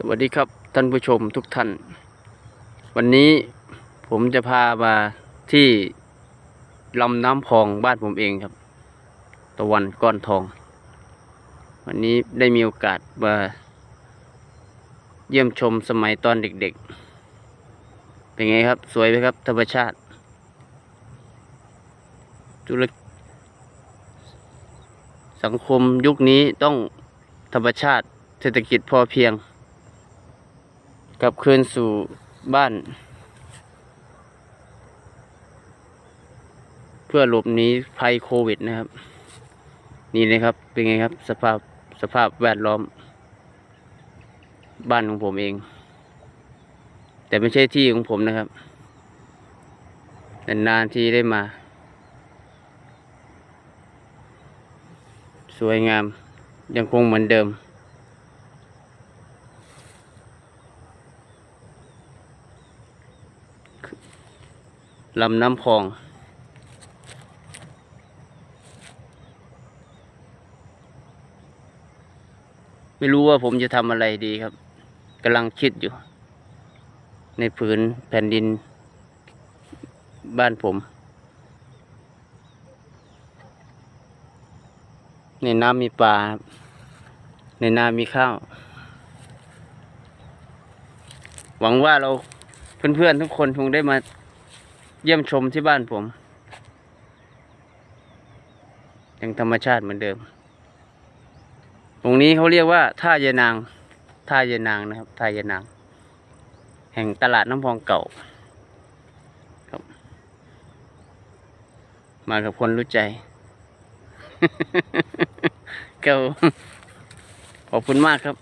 สวัสดีครับท่านผู้ชมทุกท่าน วันนี้ผมจะพามาที่ลำน้ำพองบ้านผมเองครับ ตะวันก้อนทอง วันนี้ได้มีโอกาสมาเยี่ยมชมสมัยตอนเด็กๆ เป็นไงครับ สวยไหมครับ ธรรมชาติธุรสังคมยุคนี้ต้องธรรมชาติเศรษฐกิจพอเพียง กลับคืนสู่บ้าน เพื่อหลบหนีภัยโควิดนะครับ นี่นะครับ เป็นไงครับ สภาพสภาพแวดล้อม บ้านของผมเอง แต่ไม่ใช่ที่ของผมนะครับนานๆที่ได้มา สวยงามยังคงเหมือนเดิม ลำน้ำพอง ไม่รู้ว่าผมจะทำอะไรดีครับกำลังคิดอยู่ ในผืนแผ่นดิน บ้านผม ในน้ำมีปลาในนามีข้าว หวังว่าเรา เพื่อนๆทุกคนคงได้มาเยี่ยมชมที่บ้านผมยังธรรมชาติเหมือนเดิม ตรงนี้เขาเรียกว่าท่าเยนาง ท่าเยนางนะครับ ท่าเยนาง แห่งตลาดน้ำพองเก่าครับ มากับคนรู้ใจ เก่าขอบคุณมากครับ